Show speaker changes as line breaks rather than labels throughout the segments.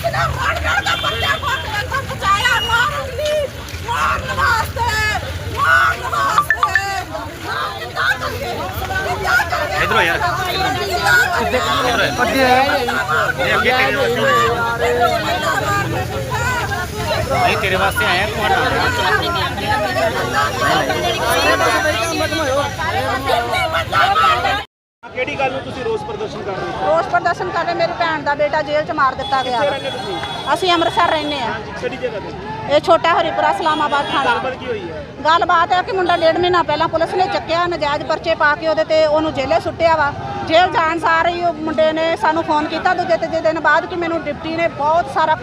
ਜਿਹਨੇ
ਰੋੜ ਰੋੜ ਦਾ ਬੱਚਾ ਕੋਟ ਕਰ ਤਾਂ ਬਚਾਇਆ। ਮਾਰਨ ਲਈ ਮਾਰਨ ਵਾਸਤੇ ਮਾਰਨ ਵਾਸਤੇ। ਨਾ ਕਰਕੇ ਨਾ ਕਰਕੇ ਇਧਰੋਂ
ਯਾਰ। ਕਿੱਥੇ ਕੰਮ ਹੋ ਰਿਹਾ ਅੱਗੇ ਇਹ ਅੱਗੇ ਤੇਰੇ ਵਾਸਤੇ ਨਹੀਂ ਤੇਰੇ ਵਾਸਤੇ ਆਇਆ ਤੁਹਾਡਾ
ਕਿਹੜੀ ਗੱਲ ਨੂੰ ਤੁਸੀਂ ਰੋਸ ਪ੍ਰਦਰਸ਼ਨ ਕਰ ਰਹੇ ਹੋ?
ਰੋਸ ਪ੍ਰਦਰਸ਼ਨ ਕਰ ਰਹੇ ਮੇਰੀ ਭੈਣ ਦਾ ਬੇਟਾ ਜੇਲ੍ਹ 'ਚ ਮਾਰ ਦਿੱਤਾ ਗਿਆ।
ਕਿੱਥੇ ਰਹਿੰਦੇ ਤੁਸੀਂ?
ਅਸੀਂ ਅੰਮ੍ਰਿਤਸਰ ਰਹਿੰਦੇ ਆ
ਕਿਹੜੀ ਜਗ੍ਹਾ ਤੇ?
ਇਹ ਛੋਟਾ ਹਰੀਪੁਰਾ ਇਸਲਾਮਾਬਾਦ ਥਾਣਾ।
ਗੱਲਬਾਤ ਕੀ ਹੋਈ ਹੈ?
ਗੱਲਬਾਤ ਹੈ ਕਿ ਮੁੰਡਾ ਡੇਢ ਮਹੀਨਾ ਪਹਿਲਾਂ ਪੁਲਿਸ ਨੇ ਚੱਕਿਆ ਨਜਾਇਜ਼ ਪਰਚੇ ਪਾ ਕੇ ਉਹਦੇ ਤੇ ਉਹਨੂੰ ਜੇਲੇ ਸੁੱਟਿਆ ਵਾ। ਜੇਲ੍ਹ ਜਾਣ ਸਾਰ ਹੀ ਉਹ ਮੁੰਡੇ ਨੇ ਸਾਨੂੰ ਫੋਨ ਕੀਤਾ ਦੂਜੇ ਤੀਜੇ ਦਿਨ ਬਾਅਦ ਕਿ ਮੈਨੂੰ ਡਿਪਟੀ ਨੇ ਬਹੁਤ ਸਾਰਾ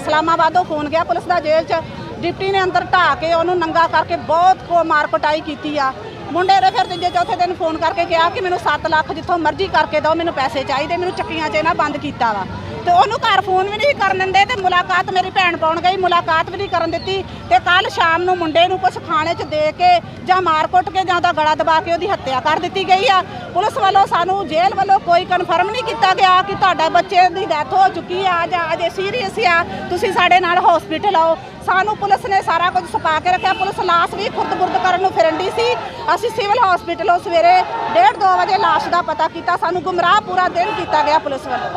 ਇਸਲਾਮਾਬਾਦੋਂ ਫੋਨ ਗਿਆ ਪੁਲਿਸ ਦਾ ਜੇਲ੍ਹ 'ਚ। ਡਿਪਟੀ ਨੇ ਅੰਦਰ ਢਾ ਕੇ ਉਹਨੂੰ ਨੰਗਾ ਕਰਕੇ ਬਹੁਤ ਕੋ ਮਾਰ ਕੁਟਾਈ ਕੀਤੀ ਆ। ਮੁੰਡੇ ਨੇ ਫਿਰ ਤੀਜੇ ਚੌਥੇ ਦਿਨ ਫੋਨ ਕਰਕੇ ਕਿਹਾ ਕਿ ਮੈਨੂੰ 7 ਲੱਖ ਜਿੱਥੋਂ ਮਰਜ਼ੀ ਕਰਕੇ ਦਿਓ, ਮੈਨੂੰ ਪੈਸੇ ਚਾਹੀਦੇ, ਮੈਨੂੰ ਚੱਕੀਆਂ 'ਚ ਇਹਨਾਂ ਬੰਦ ਕੀਤਾ ਵਾ। ਤੇ ਉਹਨੂੰ ਘਰ ਫੋਨ ਵੀ ਨਹੀਂ ਕਰਨ ਦਿੰਦੇ ਤੇ ਮੁਲਾਕਾਤ ਮੇਰੀ ਭੈਣ ਪਾਉਣ ਗਈ, ਮੁਲਾਕਾਤ ਵੀ ਨਹੀਂ ਕਰਨ ਦਿੱਤੀ। ਤੇ ਕੱਲ ਸ਼ਾਮ ਨੂੰ ਮੁੰਡੇ ਨੂੰ ਕੁਝ ਖਾਣੇ 'ਚ ਦੇ ਕੇ ਜਾਂ ਮਾਰ ਕੁੱਟ ਕੇ ਜਾਂ ਉਹਦਾ ਗਲਾ ਦਬਾ ਕੇ ਉਹਦੀ ਹੱਤਿਆ ਕਰ ਦਿੱਤੀ ਗਈ ਆ। ਪੁਲਿਸ ਵੱਲੋਂ ਸਾਨੂੰ ਜੇਲ੍ਹ ਵੱਲੋਂ ਕੋਈ ਕਨਫਰਮ ਨਹੀਂ ਕੀਤਾ ਗਿਆ ਕਿ ਤੁਹਾਡਾ ਬੱਚੇ ਦੀ ਡੈਥ ਹੋ ਚੁੱਕੀ ਆ ਜਾਂ ਅਜੇ ਸੀਰੀਅਸ ਆ। ਤੁਸੀਂ ਸਾਡੇ ਨਾਲ ਹਸਪੀਟਲ ਆਓ। ਸਾਨੂੰ ਪੁਲਿਸ ਨੇ ਸਾਰਾ ਕੁਝ ਛੁਪਾ ਕੇ ਰੱਖਿਆ। ਪੁਲਿਸ ਲਾਸ਼ ਵੀ ਖੁਰਦ-ਬੁਰਦ ਕਰਨ ਨੂੰ ਫਿਰਨ ਦੀ ਸੀ। ਅਸੀਂ ਸਿਵਲ ਹਸਪੀਟਲੋਂ ਸਵੇਰੇ 1:30 2 ਵਜੇ ਲਾਸ਼ ਦਾ ਪਤਾ ਕੀਤਾ। ਸਾਨੂੰ ਗੁੰਮਰਾਹ ਪੂਰਾ ਦਿਨ ਕੀਤਾ ਗਿਆ ਪੁਲਿਸ ਵੱਲੋਂ।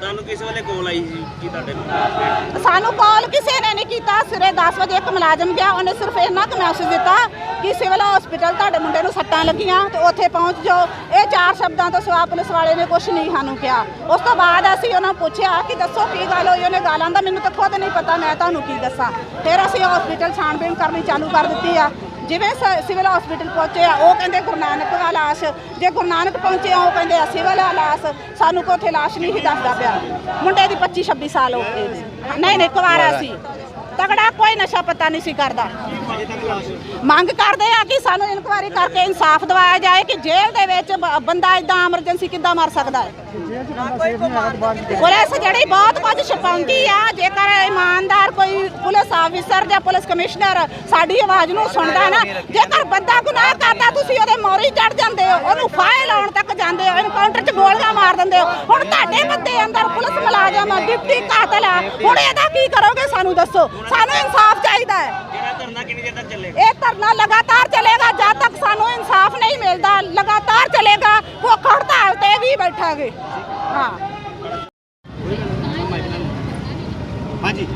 ਤੁਹਾਨੂੰ ਕਿਸ ਵੇਲੇ ਕੋਲ ਆਈ ਸੀ ਕੀ ਤੁਹਾਡੇ ਨੂੰ
ਸਾਨੂੰ ਕਾਲ ਕਿਸੇ ਨੇ ਨਹੀਂ ਕੀਤਾ। ਸਵੇਰੇ 10 ਵਜੇ ਇੱਕ ਮੁਲਾਜ਼ਮ ਗਿਆ। ਉਹਨੇ ਸਿਰਫ ਇੰਨਾ ਕੁ ਮੈਸੇਜ ਦਿੱਤਾ ਕਿ ਸਿਵਲ ਹਸਪੀਟਲ ਤੁਹਾਡੇ ਮੁੰਡੇ ਨੂੰ ਸੱਟਾਂ ਲੱਗੀਆਂ ਤੇ ਉੱਥੇ ਪਹੁੰਚ ਜਾਓ। ਇਹ ਚਾਰ ਸ਼ਬਦਾਂ ਤੋਂ ਸਿਵਾ ਪੁਲਿਸ ਵਾਲੇ ਨੇ ਕੁਝ ਨਹੀਂ ਸਾਨੂੰ ਕਿਹਾ। ਉਸ ਤੋਂ ਬਾਅਦ ਅਸੀਂ ਉਹਨਾਂ ਨੂੰ ਪੁੱਛਿਆ ਕਿ ਦੱਸੋ ਕੀ ਗੱਲ ਹੋਈ? ਉਹਨੇ ਗਾਲਾਂ ਦਾ ਮੈਨੂੰ ਤਾਂ ਖੁਦ ਨਹੀਂ ਪਤਾ, ਮੈਂ ਤੁਹਾਨੂੰ ਕੀ ਦੱਸਾਂ। ਫਿਰ ਅਸੀਂ ਹਸਪੀਟਲ ਛਾਣਬੀਣ ਕਰਨੀ ਚਾਲੂ ਕਰ ਦਿੱਤੀ ਆ। ਜਿਵੇਂ ਸ- ਸਿਵਲ ਹਸਪੀਟਲ ਪਹੁੰਚੇ ਆ, ਉਹ ਕਹਿੰਦੇ ਗੁਰੂ ਨਾਨਕ ਦਾ ਲਾਸ਼, ਜੇ ਗੁਰੂ ਨਾਨਕ ਪਹੁੰਚੇ ਆ, ਉਹ ਕਹਿੰਦੇ ਆ, ਸਿਵਲ ਆ ਲਾਸ਼, ਸਾਨੂੰ ਕੋਈ ਉੱਥੇ ਲਾਸ਼ ਨਹੀਂ ਸੀ ਦੱਸਦਾ ਪਿਆ। ਮੁੰਡੇ ਦੀ 25 26 ਸਾਲ ਹੋ ਗਏ। ਨਹੀਂ ਨਹੀਂ, ਕੁਵਾਰਾ ਸੀ। ਤਗੜਾ ਕੋਈ ਨਸ਼ਾ ਪਤਾ ਨਹੀਂ ਸੀ ਕਰਦਾ। ਮੰਗ ਕਰਦੇ ਆ ਕਿ ਸਾਨੂੰ ਇਨਕੁਆਇਰੀ ਕਰਕੇ ਇਨਸਾਫ ਦਿਵਾਇਆ ਜਾਏ ਕਿ ਜੇਲ੍ਹ ਦੇ ਵਿੱਚ ਬ- ਬੰਦਾ ਇਦਾਂ ਐਮਰਜੈਂਸੀ ਕਿੱਦਾਂ ਮਰ ਸਕਦਾ ਹੈ। ਪੁਲਿਸ ਜਿਹੜੀ ਬਹੁਤ ਕੁਝ ਛਪਾਉਂਦੀ ਆ, ਜੇਕਰ ਇਮਾਨਦਾਰ ਕੋਈ ਪੁਲਿਸ ਆਫੀਸਰ ਜਾਂ ਪੁਲਿਸ ਕਮਿਸ਼ਨਰ ਸਾਡੀ ਆਵਾਜ਼ ਨੂੰ ਸੁਣਦਾ ਨਾ, ਜੇਕਰ ਬੰਦਾ ਗੁਨਾਹ ਕਰਦਾ, ਤੁਸੀਂ ਉਹਦੇ ਮੋਰੀ ਚੜ ਜਾਂਦੇ ਹੋ, ਉਹਨੂੰ ਫਾਇਲ ਲਾਉਣ ਤੱਕ ਜਾਂਦੇ ਹੋ ਐਨਕਾਊਂਟਰ 'ਚ ਗੋਲੀਆਂ ਮਾਰ ਦਿੰਦੇ ਹੋ, ਹੁਣ ਤੁਹਾਡੇ ਬੰਦੇ ਅੰਦਰ ਪੁਲਿਸ ਮੁਲਾਜ਼ਮ, ਡਿਪਟੀ ਕਾਤਲ ਆ, ਹੁਣ ਇਹਦਾ ਕੀ ਕਰੋਗੇ ਸਾਨੂੰ ਦੱਸੋ, ਸਾਨੂੰ ਇਨਸਾਫ ਚਾਹੀਦਾ ਹੈ।
ਧਰਨਾ ਕਿੰਨੀ ਦੇਰ ਤੱਕ ਚੱਲੇ
ਇਹ ਧਰਨਾ ਲਗਾਤਾਰ ਚੱਲੇਗਾ ਜਦ ਤੱਕ ਸਾਨੂੰ ਇਨਸਾਫ ਨਹੀਂ ਮਿਲਦਾ ਲਗਾਤਾਰ ਚੱਲੇਗਾ ਭੁੱਖ ਹੜਤਾਲ ਤੇ ਵੀ ਬੈਠਾਂਗੇ। ਹਾਂ।
ਹਾਂਜੀ।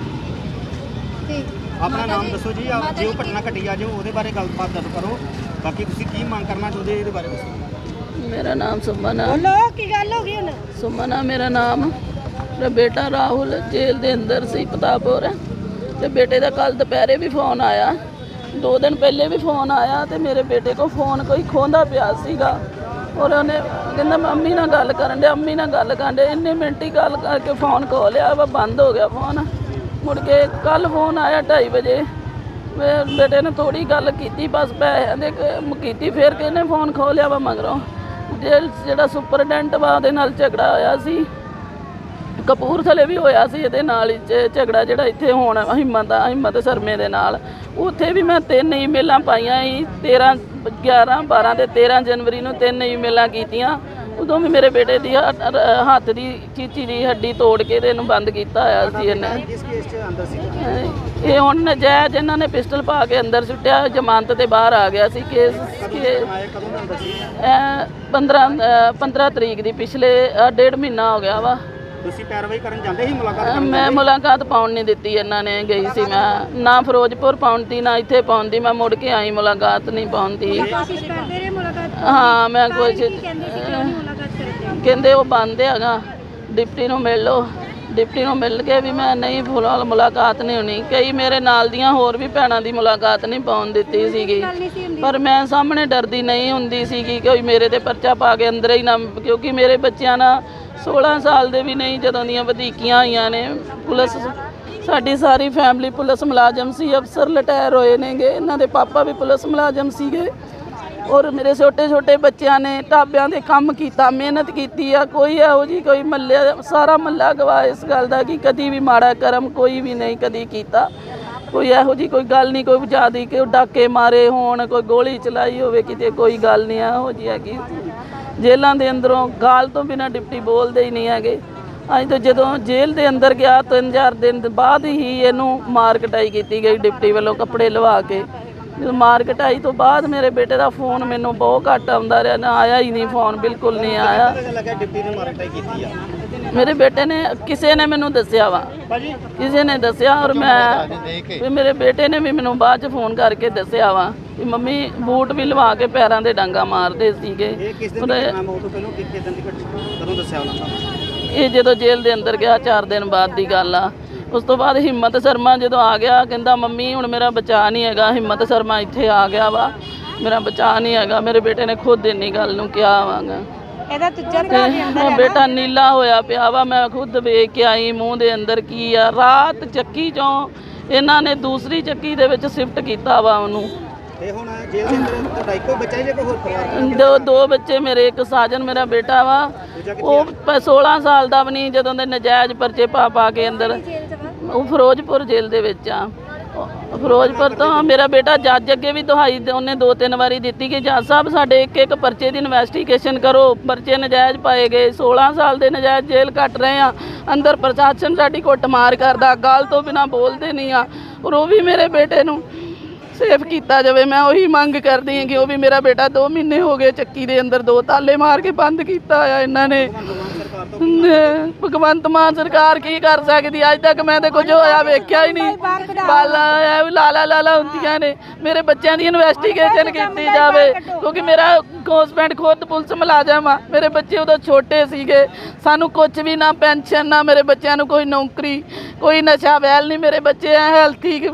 ਆਪਣਾ ਨਾਮ ਦੱਸੋ ਜੀ ਆਪ ਜੋ ਘਟਨਾ ਘਟੀ ਆ ਜੋ ਉਹਦੇ ਬਾਰੇ ਗੱਲਬਾਤ ਦੱਸ ਕਰੋ। ਬਾਕੀ ਤੁਸੀਂ ਕੀ ਮੰਗ ਕਰਨਾ ਚਾਹੁੰਦੇ ਇਹਦੇ ਬਾਰੇ ਦੱਸੋ।
ਮੇਰਾ ਨਾਮ ਸੁਮਨ ਆ।
ਬੋਲੋ ਕੀ ਗੱਲ ਹੋ ਗਈ ਹੁਣ?
ਸੁਮਨ ਆ ਮੇਰਾ ਨਾਮ। ਮੇਰਾ ਬੇਟਾ ਰਾਹੁਲ ਜੇਲ੍ਹ ਦੇ ਅੰਦਰ ਸੀ ਪਤਾਪੁਰ ਤੇ ਬੇਟੇ ਦਾ ਕੱਲ ਦੁਪਹਿਰੇ ਵੀ ਫੋਨ ਆਇਆ। ਦੋ ਦਿਨ ਪਹਿਲੇ ਵੀ ਫੋਨ ਆਇਆ ਤੇ ਮੇਰੇ ਬੇਟੇ ਕੋ ਫੋਨ ਕੋਈ ਖੋਂਦਾ ਪਿਆ ਸੀਗਾ। ਔਰ ਉਹਨੇ ਕਹਿੰਦਾ, ਮੰਮੀ ਨਾਲ ਗੱਲ ਕਰਨ ਦੇ ਅੰਮੀ ਨਾਲ ਗੱਲ ਕਰਨ ਦੇ ਇੰਨੇ ਮਿੰਟ ਹੀ ਗੱਲ ਕਰਕੇ ਫੋਨ ਖੋ ਲਿਆ ਵਾ, ਬੰਦ ਹੋ ਗਿਆ ਫੋਨ। ਮੁੜ ਕੇ ਕੱਲ ਫੋਨ ਆਇਆ 2:30 ਵਜੇ। ਬੇਟੇ ਨੇ ਥੋੜੀ ਗੱਲ ਕੀਤੀ, ਬਸ ਪੈਸਿਆਂ ਦੇ ਕੀਤੀ, ਫਿਰ ਕਿਹਨੇ ਫੋਨ ਖੋ ਲਿਆ ਵਾ ਮਗਰੋਂ। ਜੇਲ੍ਹ ਜਿਹੜਾ ਸੁਪਰਡੈਂਟ ਵਾ, ਉਹਦੇ ਨਾਲ ਝਗੜਾ ਹੋਇਆ ਸੀ। ਕਪੂਰਥਲੇ ਵੀ ਹੋਇਆ ਸੀ ਇਹਦੇ ਨਾਲ ਹੀ ਝ- ਝਗੜਾ ਜਿਹੜਾ ਇੱਥੇ ਹੋਣ ਹਿੰਮਤ ਆ ਹਿੰਮਤ ਸਰਮੇ ਦੇ ਨਾਲ। ਉੱਥੇ ਵੀ ਮੈਂ ਤਿੰਨ ਈਮੇਲਾਂ ਪਾਈਆਂ ਸੀ 13 11 12 ਤੇ 13 ਜਨਵਰੀ ਨੂੰ ਤਿੰਨ ਈਮੇਲਾਂ ਕੀਤੀਆਂ। ਉਦੋਂ ਵੀ ਮੇਰੇ ਬੇਟੇ ਦੀ ਹੱਥ ਦੀ ਚੀਚੀ ਦੀ ਹੱਡੀ ਤੋੜ ਕੇ ਤੇ ਇਹਨੂੰ ਬੰਦ ਕੀਤਾ ਹੋਇਆ ਸੀ ਇਹਨੇ।
ਇਸ ਕੇਸ 'ਚ ਅੰਦਰ ਸੀ?
ਇਹ ਹੁਣ ਨਜਾਇਜ਼ ਇਹਨਾਂ ਨੇ ਪਿਸਟਲ ਪਾ ਕੇ ਅੰਦਰ ਸੁੱਟਿਆ ਜ਼ਮਾਨਤ ਤੇ ਬਾਹਰ ਆ ਗਿਆ ਸੀ ਕੇਸ ਕੇ
ਆਏ ਕਦੋਂ ਦਾ ਅੰਦਰ ਸੀ?
ਇਹ 15 ਅਹ 15 ਤਰੀਕ ਦੀ ਪਿਛਲੇ ਡੇਢ ਮਹੀਨਾ ਹੋ ਗਿਆ ਵਾ।
ਤੁਸੀਂ ਪੈਰਵਾਈ ਕਰਨ ਜਾਂਦੇ ਸੀ ਮੁਲਾਕਾਤ ਕਰਨ
ਮੈਂ ਮੁਲਾਕਾਤ ਪਾਉਣ ਨਹੀਂ ਦਿੱਤੀ ਇਹਨਾਂ ਨੇ ਗਈ ਸੀ ਮੈਂ। ਨਾ ਫਿਰੋਜ਼ਪੁਰ ਪਾਉਂਦੀ ਨਾ ਇੱਥੇ ਪਾਉਂਦੀ ਮੈਂ ਮੁੜ ਕੇ ਆਈ ਮੁਲਾਕਾਤ ਨਹੀਂ ਪਾਉਂਦੀ। ਹਾਂ ਮੈਂ ਕੁਝ ਕਹਿੰਦੇ ਉਹ ਬੰਦ ਹੈਗਾ। ਡਿਪਟੀ ਨੂੰ ਮਿਲ ਲਓ। ਡਿਪਟੀ ਨੂੰ ਮਿਲ ਕੇ ਵੀ ਮੈਂ ਨਹੀਂ ਫਿਲਹਾਲ ਮੁਲਾਕਾਤ ਨਹੀਂ ਹੋਣੀ। ਕਈ ਮੇਰੇ ਨਾਲ ਦੀਆਂ ਹੋਰ ਵੀ ਭੈਣਾਂ ਦੀ ਮੁਲਾਕਾਤ ਨਹੀਂ ਪਾਉਣ ਦਿੱਤੀ ਸੀਗੀ। ਪਰ ਮੈਂ ਸਾਹਮਣੇ ਡਰਦੀ ਨਹੀਂ ਹੁੰਦੀ ਸੀਗੀ ਕੋਈ ਮੇਰੇ ਤੇ ਪਰਚਾ ਪਾ ਕੇ ਅੰਦਰ ਹੀ ਨਾ ਕਿਉਂਕਿ ਮੇਰੇ ਬੱਚਿਆਂ ਨਾਲ 16 ਸਾਲ ਦੇ ਵੀ ਨਹੀਂ, ਜਦੋਂ ਦੀਆਂ ਵਧੀਕੀਆਂ ਆਈਆਂ ਨੇ। ਪੁਲਿਸ ਸਾਡੀ ਸਾਰੀ ਫੈਮਿਲੀ ਪੁਲਿਸ ਮੁਲਾਜ਼ਮ ਸੀ, ਅਫਸਰ ਲਟਾਇਰ ਹੋਏ ਨੇਗੇ। ਇਹਨਾਂ ਦੇ ਪਾਪਾ ਵੀ ਪੁਲਿਸ ਮੁਲਾਜ਼ਮ ਸੀਗੇ। ਔਰ ਮੇਰੇ ਛੋਟੇ ਛੋਟੇ ਬੱਚਿਆਂ ਨੇ ਢਾਬਿਆਂ ਦੇ ਕੰਮ ਕੀਤਾ, ਮਿਹਨਤ ਕੀਤੀ ਆ। ਕੋਈ ਇਹੋ ਜੀ ਕੋਈ ਮੱਲੇ ਸਾਰਾ ਮੱਲਾ ਗਵਾ ਇਸ ਗੱਲ ਦਾ ਕਿ ਕਦੀ ਵੀ ਮਾੜਾ ਕਰਮ ਕੋਈ ਵੀ ਨਹੀਂ ਕਦੀ ਕੀਤਾ। ਕੋਈ ਇਹੋ ਜੀ ਕੋਈ ਗੱਲ ਨਹੀਂ, ਕੋਈ ਜਿਆਦੀ ਕਿ ਡਾਕੇ ਮਾਰੇ ਹੋਣ, ਕੋਈ ਗੋਲੀ ਚਲਾਈ ਹੋਵੇ, ਕਿਤੇ ਕੋਈ ਗੱਲ ਨਹੀਂ, ਇਹੋ ਜੀ ਹੈਗੀ। ਜੇਲ੍ਹਾਂ ਦੇ ਅੰਦਰੋਂ ਗਾਲ ਤੋਂ ਬਿਨਾ ਡਿਪਟੀ ਬੋਲਦੇ ਹੀ ਨਹੀਂ ਹੈਗੇ। ਅੱਜ ਤੋਂ ਜਦੋਂ ਜੇਲ੍ਹ ਦੇ ਅੰਦਰ ਗਿਆ ਤਿੰਨ ਚਾਰ ਦਿਨ ਬਾਅਦ ਹੀ ਇਹਨੂੰ ਮਾਰ ਕਟਾਈ ਕੀਤੀ ਗਈ ਡਿਪਟੀ ਵੱਲੋਂ ਕੱਪੜੇ ਲਵਾ ਕੇ। ਜਦੋਂ ਮਾਰ ਕਟਾਈ ਤੋਂ ਬਾਅਦ ਮੇਰੇ ਬੇਟੇ ਦਾ ਫੋਨ ਮੈਨੂੰ ਬਹੁਤ ਘੱਟ ਆਉਂਦਾ ਰਿਹਾ, ਨਾ ਆਇਆ ਹੀ ਨਹੀਂ ਫੋਨ, ਬਿਲਕੁਲ ਨਹੀਂ ਆਇਆ।
ਲੱਗਿਆ ਡਿਪਟੀ ਨੇ ਮਾਰਕਟਾਈ ਕੀਤੀ ਆ।
ਮੇਰੇ ਬੇਟੇ ਨੇ ਕਿਸੇ ਨੇ ਮੈਨੂੰ ਦੱਸਿਆ ਵਾ। ਕਿਸੇ ਨੇ ਦੱਸਿਆ ਔਰ ਮੈਂ ਵੀ ਮੇਰੇ ਬੇਟੇ ਨੇ ਵੀ ਮੈਨੂੰ ਬਾਅਦ ਚ ਫੋਨ ਕਰਕੇ ਦੱਸਿਆ ਵਾ ਕਿ ਮੰਮੀ ਬੂਟ ਵੀ ਲਵਾ ਕੇ ਪੈਰਾਂ ਦੇ ਡਾਂਗਾ ਮਾਰਦੇ ਸੀਗੇ।
ਇਹ ਕਿਸ ਦਿਨ
ਉਹਦੇ-
ਦੀ ਘਟਨਾ ਉਹ ਤੋਂ ਪਹਿਲਾਂ ਕਿ ਕਿਸ ਦਿਨ ਦੀ ਘਟਨਾ ਕਦੋਂ ਦੱਸਿਆ ਉਹਨਾਂ ਨੇ?
ਇਹ ਜਦੋਂ ਜੇਲ੍ਹ ਦੇ ਅੰਦਰ ਗਿਆ 4 ਦਿਨ ਬਾਅਦ ਦੀ ਗੱਲ ਆ। ਉਸ ਤੋਂ ਬਾਅਦ ਹਿੰਮਤ ਸ਼ਰਮਾ ਜਦੋਂ ਆ ਗਿਆ ਕਹਿੰਦਾ ਮੰਮੀ ਹੁਣ ਮੇਰਾ ਬਚਾ ਨਹੀਂ ਹੈਗਾ। ਹਿੰਮਤ ਸ਼ਰਮਾ ਇੱਥੇ ਆ ਗਿਆ ਵਾ। ਮੇਰਾ ਬਚਾ ਨਹੀਂ ਹੈਗਾ। ਮੇਰੇ ਬੇਟੇ ਨੇ ਖੁਦ ਇੰਨੀ ਗੱਲ ਨੂੰ ਕਿਹਾ ਵਾਗਾ।
ਇਹਦਾ ਤੁੱਜਾ
ਤੇ ਬੇਟਾ ਨੀਲਾ ਹੋਇਆ ਪਿਆ ਵਾ ਮੈਂ ਖੁਦ ਵੇਖ ਕੇ ਆਈ ਮੂੰਹ ਦੇ ਅੰਦਰ ਕੀ ਆ। ਰਾਤ ਚੱਕੀ ਚੋਂ ਇਹਨਾਂ ਨੇ ਦੂਸਰੀ ਚੱਕੀ ਦੇ ਵਿੱਚ ਸ਼ਿਫਟ ਕੀਤਾ ਵਾ ਉਹਨੂੰ।
ਤੇ ਹੁਣ ਜੇਲ੍ਹ ਦੇ ਅੰਦਰ ਤੁਹਾਡਾ ਇੱਕੋ ਬੱਚਾ ਹੀ ਜੇ ਕੋਈ ਹੋਰ ਪਰਿਵਾਰ
ਦੋ? ਦੋ ਬੱਚੇ ਮੇਰੇ ਇੱਕ ਸਾਜਨ ਮੇਰਾ ਬੇਟਾ ਵਾ। ਉਹ ਪ- 16 ਸਾਲ ਦਾ ਵੀ ਨਹੀਂ ਜਦੋਂ ਦੇ ਨਜਾਇਜ਼ ਪਰਚੇ ਪਾ ਪਾ ਕੇ ਅੰਦਰ। ਉਹ ਫਿਰੋਜ਼ਪੁਰ ਜੇਲ੍ਹ ਦੇ ਵਿੱਚ ਆ। ਫਿਰੋਜ਼ਪੁਰ ਤੋਂ ਮੇਰਾ ਬੇਟਾ ਜੱਜ ਅੱਗੇ ਵੀ ਦੁਹਾਈ ਉਹਨੇ ਦੋ ਤਿੰਨ ਵਾਰੀ ਦਿੱਤੀ ਕਿ ਜੱਜ ਸਾਹਿਬ, ਸਾਡੇ ਇੱਕ ਇੱਕ ਪਰਚੇ ਦੀ ਇਨਵੈਸਟੀਗੇਸ਼ਨ ਕਰੋ। ਪਰਚੇ ਨਜਾਇਜ਼ ਪਾਏ ਗਏ। 16 ਸਾਲ ਦੇ ਨਜਾਇਜ਼ ਜੇਲ੍ਹ ਕੱਟ ਰਹੇ ਆ ਅੰਦਰ ਪ੍ਰਸ਼ਾਸਨ ਸਾਡੀ ਕੁੱਟਮਾਰ ਕਰਦਾ। ਗੱਲ ਤੋਂ ਬਿਨਾ ਬੋਲਦੇ ਨਹੀਂ ਆ ਔਰ ਉਹ ਵੀ ਮੇਰੇ ਬੇਟੇ ਨੂੰ ਸੇਫ ਕੀਤਾ ਜਾਵੇ, ਮੈਂ ਉਹੀ ਮੰਗ ਕਰਦੀ ਹਾਂ ਕਿ ਉਹ ਵੀ ਮੇਰਾ ਬੇਟਾ 2 ਮਹੀਨੇ ਹੋ ਗਏ ਚੱਕੀ ਦੇ ਅੰਦਰ, ਦੋ ਤਾਲੇ ਮਾਰ ਕੇ ਬੰਦ ਕੀਤਾ ਆ ਇਹਨਾਂ ਨੇ। ਭਗਵੰਤ ਮਾਨ ਸਰਕਾਰ ਕੀ ਕਰ ਸਕਦੀ? ਅੱਜ ਤੱਕ ਮੈਂ ਤੇ ਕੁਝ ਹੋਇਆ ਵੇਖਿਆ ਹੀ ਨਹੀਂ। ਬਾਲਾ ਲਾਲਾ ਲਾਲਾ ਹੁੰਦੀਆਂ ਨੇ। ਮੇਰੇ ਬੱਚਿਆਂ ਦੀ ਇਨਵੈਸਟੀਗੇਸ਼ਨ ਕੀਤੀ ਜਾਵੇ, ਕਿਉਂਕਿ ਮੇਰਾ ਹਸਬੈਂਡ ਖੁਦ ਪੁਲਿਸ ਮੁਲਾਜ਼ਮ ਆ। ਮੇਰੇ ਬੱਚੇ ਉਦੋਂ ਛੋਟੇ ਸੀਗੇ। ਸਾਨੂੰ ਕੁਝ ਵੀ ਨਾ ਪੈਨਸ਼ਨ, ਨਾ ਮੇਰੇ ਬੱਚਿਆਂ ਨੂੰ ਕੋਈ ਨੌਕਰੀ, ਕੋਈ ਨਸ਼ਾ, ਵੈਲ ਨਹੀਂ। ਮੇਰੇ ਬੱਚੇ ਐ ਹੈਲਥੀ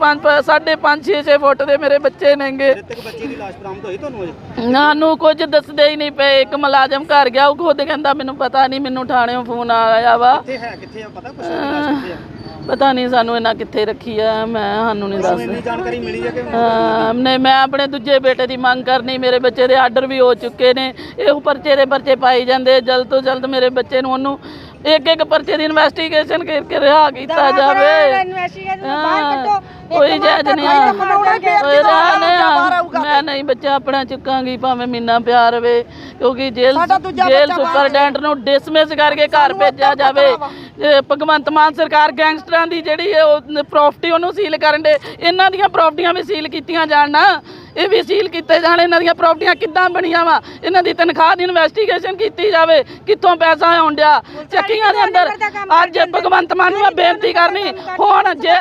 ਪੰਜ, ਸਾਢੇ 5 6 6 ਫੁੱਟ ਦੇ ਮੇਰੇ ਬੱਚੇ ਨੇਗੇ।
ਤੱਕ ਬੱਚੇ ਦੀ ਲਾਸ਼ ਬਰਾਮਦ ਹੋਈ ਤੁਹਾਨੂੰ ਅਜੇ?
ਨਾਨੂੰ ਕੁਝ ਦੱਸਦੇ ਹੀ ਨਹੀਂ ਪਏ। ਇੱਕ ਮੁਲਾਜ਼ਮ ਘਰ ਗਿਆ ਉਹ ਖੁਦ ਕਹਿੰਦਾ ਮੈਨੂੰ ਪਤਾ ਨਹੀਂ ਮੈਨੂੰ ਥਾਣਿਓਂ ਫੋਨ ਆਇਆ ਵਾ।
ਕਿੱਥੇ ਹੈ ਕਿੱਥੇ ਆ? ਪਤਾ ਕੁਛ? ਲਾਸ਼ ਕਿੱਥੇ ਆ?
ਪਤਾ ਨਹੀਂ ਸਾਨੂੰ ਇਹਨਾਂ ਕਿੱਥੇ ਰੱਖੀ ਆ ਮੈਂ ਸਾਨੂੰ ਨਹੀਂ
ਤੁਹਾਨੂੰ
ਦੱਸ
ਇੰਨੀ ਜਾਣਕਾਰੀ ਮਿਲੀ ਹੈ ਕਿ
ਅਹ ਨਹੀਂ ਮੈਂ ਆਪਣੇ ਦੂਜੇ ਬੇਟੇ ਦੀ ਮੰਗ ਕਰਨੀ ਮੇਰੇ ਬੱਚੇ ਦੇ ਆਰਡਰ ਵੀ ਹੋ ਚੁੱਕੇ ਨੇ। ਇਹ ਪਰਚੇ ਦੇ ਪਰਚੇ ਪਾਈ ਜਾਂਦੇ ਜਲਦ ਤੋਂ ਜਲਦ ਮੇਰੇ ਬੱਚੇ ਨੂੰ ਉਹਨੂੰ ਇੱਕ ਇੱਕ ਪਰਚੇ ਦੀ ਇਨਵੈਸਟੀਗੇਸ਼ਨ ਕਰਕੇ ਰਿਹਾ ਕੀਤਾ ਜਾਵੇ। ਕੋਈ ਜਾਇਜ਼ ਨਹੀਂ ਆ। ਕੋਈ ਰਾਹ ਨਹੀਂ ਆ। ਮੈਂ ਨਹੀਂ ਬੱਚਾ ਆਪਣਾ ਚੁੱਕਾਂਗੀ ਭਾਵੇਂ ਮੀਨਾ ਪਿਆ ਰਵੇ ਕਿਉਂਕਿ ਜੇਲ੍ਹ ਜੇਲ੍ਹ ਸੁਪਰਡੈਂਟ ਨੂੰ ਡਿਸਮਿਸ ਕਰਕੇ ਘਰ ਭੇਜਿਆ ਜਾਵੇ। ਜੇ ਭਗਵੰਤ ਮਾਨ ਸਰਕਾਰ ਗੈਂਗਸਟਰਾਂ ਦੀ ਜਿਹੜੀ ਹੈ ਉਹ ਪ੍ਰਾਪਰਟੀ ਉਹਨੂੰ ਸੀਲ ਕਰਨ ਦੇ ਇਹਨਾਂ ਦੀਆਂ ਪ੍ਰਾਪਰਟੀਆਂ ਵੀ ਸੀਲ ਕੀਤੀਆਂ ਜਾਣ ਨਾ। ਇਹ ਵੀ ਸੀਲ ਕੀਤੇ ਜਾਣ ਇਹਨਾਂ ਦੀਆਂ ਪ੍ਰਾਪਰਟੀਆਂ ਕਿੱਦਾਂ ਬਣੀਆਂ ਵਾ? ਇਹਨਾਂ ਦੀ ਤਨਖਾਹ ਦੀ ਇਨਵੈਸਟੀਗੇਸ਼ਨ ਕੀਤੀ ਜਾਵੇ ਕਿੱਥੋਂ ਪੈਸਾ ਆਉਣ ਡਿਆ? ਚੱਕੀਆਂ ਦੇ ਅੰਦਰ ਅੱਜ ਭਗਵੰਤ ਮਾਨ ਨੂੰ ਮੈਂ ਬੇਨਤੀ ਕਰਨੀ ਹੁਣ ਜੇ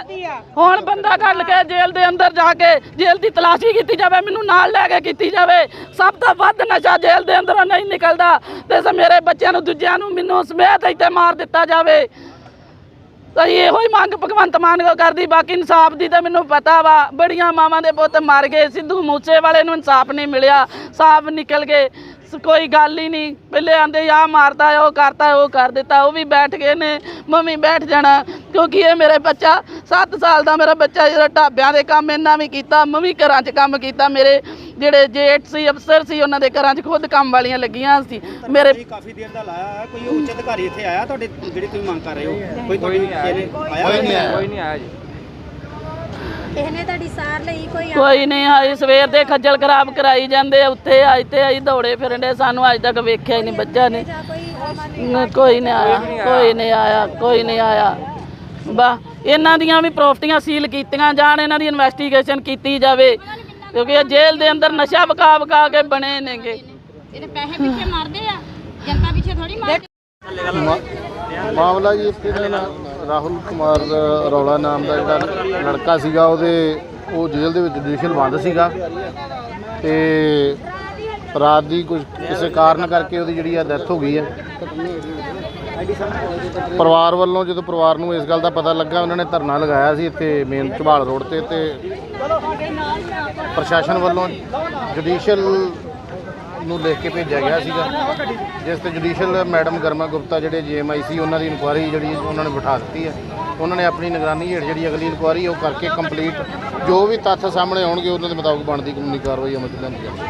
ਹੁਣ ਬੰਦਾ ਕੱਢ ਕੇ ਜੇਲ੍ਹ ਦੇ ਅੰਦਰ ਜਾ ਕੇ ਜੇਲ੍ਹ ਦੀ ਤਲਾਸ਼ੀ ਕੀਤੀ ਜਾਵੇ ਮੈਨੂੰ ਨਾਲ ਲੈ ਕੇ ਕੀਤੀ ਜਾਵੇ ਸਭ ਤੋਂ ਵੱਧ ਨਸ਼ਾ ਜੇਲ੍ਹ ਦੇ ਅੰਦਰੋਂ ਨਹੀਂ ਨਿਕਲਦਾ। ਤੇ ਮੇਰੇ ਬੱਚਿਆਂ ਨੂੰ ਦੂਜਿਆਂ ਨੂੰ ਮੈਨੂੰ ਸਮੇਤ ਇੱਥੇ ਮਾਰ ਦਿੱਤਾ ਜਾਵੇ। ਤਾਂ ਇਹੋ ਹੀ ਮੰਗ ਭਗਵੰਤ ਮਾਨ ਕੋ ਕਰਦੀ, ਬਾਕੀ ਇਨਸਾਫ ਦੀ ਤਾਂ ਮੈਨੂੰ ਪਤਾ ਵਾ। ਬੜੀਆਂ ਮਾਵਾਂ ਦੇ ਪੁੱਤ ਮਰ ਗਏ, ਸਿੱਧੂ ਮੂਸੇ ਵਾਲੇ ਨੂੰ ਇਨਸਾਫ ਨਹੀਂ ਮਿਲਿਆ, ਸਾਫ਼ ਨਿਕਲ ਗਏ। ਕੋਈ ਗੱਲ ਹੀ ਨਹੀਂ। ਪਹਿਲੇ ਆਂਦੇ ਆ ਮਾਰਤਾ ਉਹ ਕਰਤਾ ਉਹ ਕਰ ਦਿੱਤਾ ਉਹ ਵੀ ਬੈਠ ਗਏ ਨੇ ਮੰਮੀ ਬੈਠ ਜਾਣਾ। ਕਿਉਂਕਿ ਇਹ ਮੇਰੇ ਬੱਚਾ 7 ਸਾਲ ਦਾ ਮੇਰਾ ਬੱਚਾ ਜਿਹੜਾ ਢਾਬਿਆਂ ਦੇ ਕੰਮ ਇਹਨਾਂ ਵੀ ਕੀਤਾ ਮੈਂ ਵੀ ਘਰਾਂ 'ਚ ਕੰਮ ਕੀਤਾ ਮੇਰੇ ਜਿਹੜੇ ਜੇਠ ਸੀ ਅਫਸਰ ਸੀ ਉਹਨਾਂ ਦੇ ਘਰਾਂ 'ਚ ਖੁਦ ਕੰਮ ਵਾਲੀਆਂ ਲੱਗੀਆਂ ਸੀ। ਮੇਰੇ
ਕਾਫੀ ਦੇਰ ਦਾ ਲਾਇਆ ਹੈ ਕੋਈ ਉੱਚ ਅਧਿਕਾਰੀ ਇੱਥੇ ਆਇਆ ਤੁਹਾਡੇ ਜਿਹੜੀ ਤੁਸੀਂ ਮੰਗ ਕਰ ਰਹੇ ਹੋ? ਕੋਈ ਤੁਹਾਡੀ ਆਇਆ ਕੋਈ ਨਹੀਂ ਆਇਆ
ਇਹਨੇ ਤੁਹਾਡੀ ਸਾਰ ਲਈ ਕੋਈ
ਕੋਈ ਨਹੀਂ ਆਈ ਸਵੇਰ ਦੇ ਖੱਜਲ ਖਰਾਬ ਕਰਾਈ ਜਾਂਦੇ ਆ, ਉੱਥੇ ਆਏ ਤੇ ਆਈ ਦੌੜੇ ਫਿਰਨ ਦੇ ਸਾਨੂੰ ਅੱਜ ਤੱਕ ਵੇਖਿਆ ਹੀ ਨਹੀਂ ਬੱਚਾ ਨੇ
ਜਾਂ ਕੋਈ
ਨ- ਕੋਈ ਨਹੀਂ ਆਇਆ ਕੋਈ ਨਹੀਂ ਆਇਆ। ਕੋਈ ਨਹੀਂ ਆਇਆ ਬਾ ਇਹਨਾਂ ਦੀਆਂ ਵੀ ਪ੍ਰਾਪਰਟੀਆਂ ਸੀਲ ਕੀਤੀਆਂ ਜਾਣ ਇਹਨਾਂ ਦੀ ਇਨਵੈਸਟੀਗੇਸ਼ਨ ਕੀਤੀ ਜਾਵੇ ਕਿਉਂਕਿ ਇਹ ਜੇਲ੍ਹ ਦੇ ਅੰਦਰ ਨਸ਼ਾ ਵਕਾ ਵਕਾ ਕੇ ਬਣੇ ਨੇਗੇ।
ਇਹਦੇ ਪੈਸੇ ਪਿੱਛੇ ਮਾਰਦੇ ਆ ਜਨਤਾ ਪਿੱਛੇ ਥੋੜੀ ਮਾਰਦੇ।
ਮਾਮਲਾ ਜੀ ਇੱਥੇ ਦਾ ਨਾ ਰਾਹੁਲ ਕੁਮਾਰ ਰੌਲਾ ਨਾਮ ਦਾ ਜਿਹੜਾ ਲੜਕਾ ਸੀਗਾ, ਉਹਦੇ ਉਹ ਜੇਲ੍ਹ ਦੇ ਵਿੱਚ ਜੁਡੀਸ਼ੀਅਲ ਬੰਦ ਸੀਗਾ। ਤੇ ਰਾਤ ਦੀ ਕੁਝ ਕਿਸੇ ਕਾਰਨ ਕਰਕੇ ਉਹਦੀ ਜਿਹੜੀ ਆ ਡੈਥ ਹੋ ਗਈ ਹੈ। ਪਰਿਵਾਰ ਵੱਲੋਂ ਜਦੋਂ ਪਰਿਵਾਰ ਨੂੰ ਇਸ ਗੱਲ ਦਾ ਪਤਾ ਲੱਗਾ, ਉਹਨਾਂ ਨੇ ਧਰਨਾ ਲਗਾਇਆ ਸੀ ਇੱਥੇ ਮੇਨ ਝਬਾਲ ਰੋਡ ਤੇ ਤੇ ਪ੍ਰਸ਼ਾਸਨ ਵੱਲੋਂ ਜੁਡੀਸ਼ੀਅਲ ਨੂੰ ਲਿਖ ਕੇ ਭੇਜਿਆ ਗਿਆ ਸੀਗਾ। ਜਿਸ ਤੇ ਜੁਡੀਸ਼ੀਅਲ ਮੈਡਮ ਗਰਮਾ ਗੁਪਤਾ ਜਿਹੜੇ ਜੀਐਮਆਈ ਸੀ ਉਹਨਾਂ ਦੀ ਇਨਕੁਆਇਰੀ ਜਿਹੜੀ ਉਹਨਾਂ ਨੇ ਬਿਠਾ ਦਿੱਤੀ ਹੈ। ਉਹਨਾਂ ਨੇ ਆਪਣੀ ਨਿਗਰਾਨੀ ਹੇਠ ਜਿਹੜੀ ਅਗਲੀ ਇਨਕੁਆਇਰੀ ਉਹ ਕਰਕੇ ਕੰਪਲੀਟ ਜੋ ਵੀ ਤੱਥ ਸਾਹਮਣੇ ਆਉਣਗੇ ਉਹਨਾਂ ਦੇ ਮੁਤਾਬਕ ਬਣਦੀ ਕਾਨੂੰਨੀ ਕਾਰਵਾਈ ਅਮਲ ਚ ਲਿਆਂਦੀ ਜਾਵੇਗੀ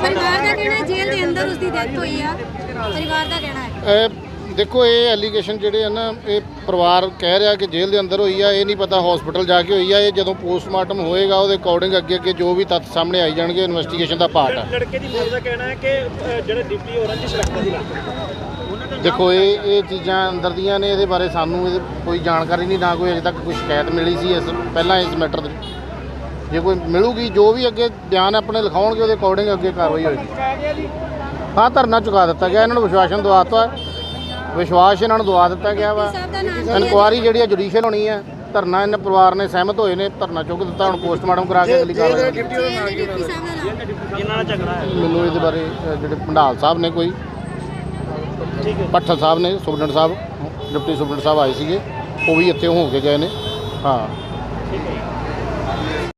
ਪਰਿਵਾਰ ਦਾ ਕਹਿਣਾ ਜੇਲ੍ਹ ਦੇ ਅੰਦਰ ਉਸਦੀ ਡੈਥ ਹੋਈ ਆ। ਪਰਿਵਾਰ ਦਾ ਕਹਿਣਾ ਹੈ।
ਦੇਖੋ ਇਹ ਐਲੀਗੇਸ਼ਨ ਜਿਹੜੇ ਆ ਨਾ ਇਹ ਪਰਿਵਾਰ ਕਹਿ ਰਿਹਾ ਕਿ ਜੇਲ੍ਹ ਦੇ ਅੰਦਰ ਹੋਈ ਆ ਇਹ ਨਹੀਂ ਪਤਾ ਹਸਪੀਟਲ ਜਾ ਕੇ ਹੋਈ ਆ ਇਹ ਜਦੋਂ ਪੋਸਟਮਾਰਟਮ ਹੋਏਗਾ ਉਹਦੇ ਅਕੋਰਡਿੰਗ ਅੱਗੇ ਅੱਗੇ ਜੋ ਵੀ ਤੱਥ ਸਾਹਮਣੇ ਆਈ ਜਾਣਗੇ ਇਨਵੈਸਟੀਗੇਸ਼ਨ ਦਾ ਪਾਰਟ ਆ।
ਲੜਕੇ ਦੀ ਮਾਂ ਦਾ ਕਹਿਣਾ ਹੈ ਕਿ ਜਿਹੜੇ ਡਿਪਟੀ ਦੀ ਸੁਰੱਖਿਆ ਦੀ ਲੜਕੇ
ਦੇਖੋ ਇਹ ਇਹ ਚੀਜ਼ਾਂ ਅੰਦਰ ਦੀਆਂ ਨੇ ਇਹਦੇ ਬਾਰੇ ਸਾਨੂੰ ਕੋਈ ਜਾਣਕਾਰੀ ਨਹੀਂ ਨਾ ਕੋਈ ਅਜੇ ਤੱਕ ਕੋਈ ਸ਼ਿਕਾਇਤ ਮਿਲੀ ਸੀ ਇਸ ਪਹਿਲਾਂ ਇਸ ਮੈਟਰ ਦੇ ਜੇ ਕੋਈ ਮਿਲੂਗੀ ਜੋ ਵੀ ਅੱਗੇ ਬਿਆਨ ਆਪਣੇ ਲਿਖਾਉਣਗੇ ਉਹਦੇ ਅਕੋਰਡਿੰਗ ਅੱਗੇ ਕਾਰਵਾਈ ਹੋਏਗੀ। ਹਾਂ ਧਰਨਾ ਚੁਕਾ ਦਿੱਤਾ ਗਿਆ ਇਹਨਾਂ ਨੂੰ ਵਿਸ਼ਵਾਸਨ ਦਵਾਤਾ। ਵਿਸ਼ਵਾਸ ਇਹਨਾਂ ਨੂੰ ਦਵਾ ਦਿੱਤਾ ਗਿਆ ਵਾ। ਇਨਕੁਆਰੀ ਜਿਹੜੀ ਹੈ ਜੁਡੀਸ਼ੀਅਲ ਹੋਣੀ ਹੈ ਧਰਨਾ ਇਹਨਾਂ ਪਰਿਵਾਰ ਨੇ ਸਹਿਮਤ ਹੋਏ ਨੇ ਧਰਨਾ ਚੁੱਕ ਦਿੱਤਾ ਹੁਣ ਪੋਸਟਮਾਰਟਮ ਕਰਾ ਕੇ ਅਗਲੀ ਕਾਰਵਾਈ ਮੈਨੂੰ ਇਹਦੇ ਬਾਰੇ ਜਿਹੜੇ ਭੰਡਾਲ ਸਾਹਿਬ ਨੇ ਕੋਈ ਪੱਠਲ ਸਾਹਿਬ ਨੇ ਸੁਪਰਡੈਂਟ ਸਾਹਿਬ ਡਿਪਟੀ ਸੁਪਰਡੈਂਟ ਸਾਹਿਬ ਆਏ ਸੀਗੇ ਉਹ ਵੀ ਇੱਥੇ ਹੋ ਕੇ ਗਏ ਨੇ। ਹਾਂ।
ਠੀਕ ਹੈ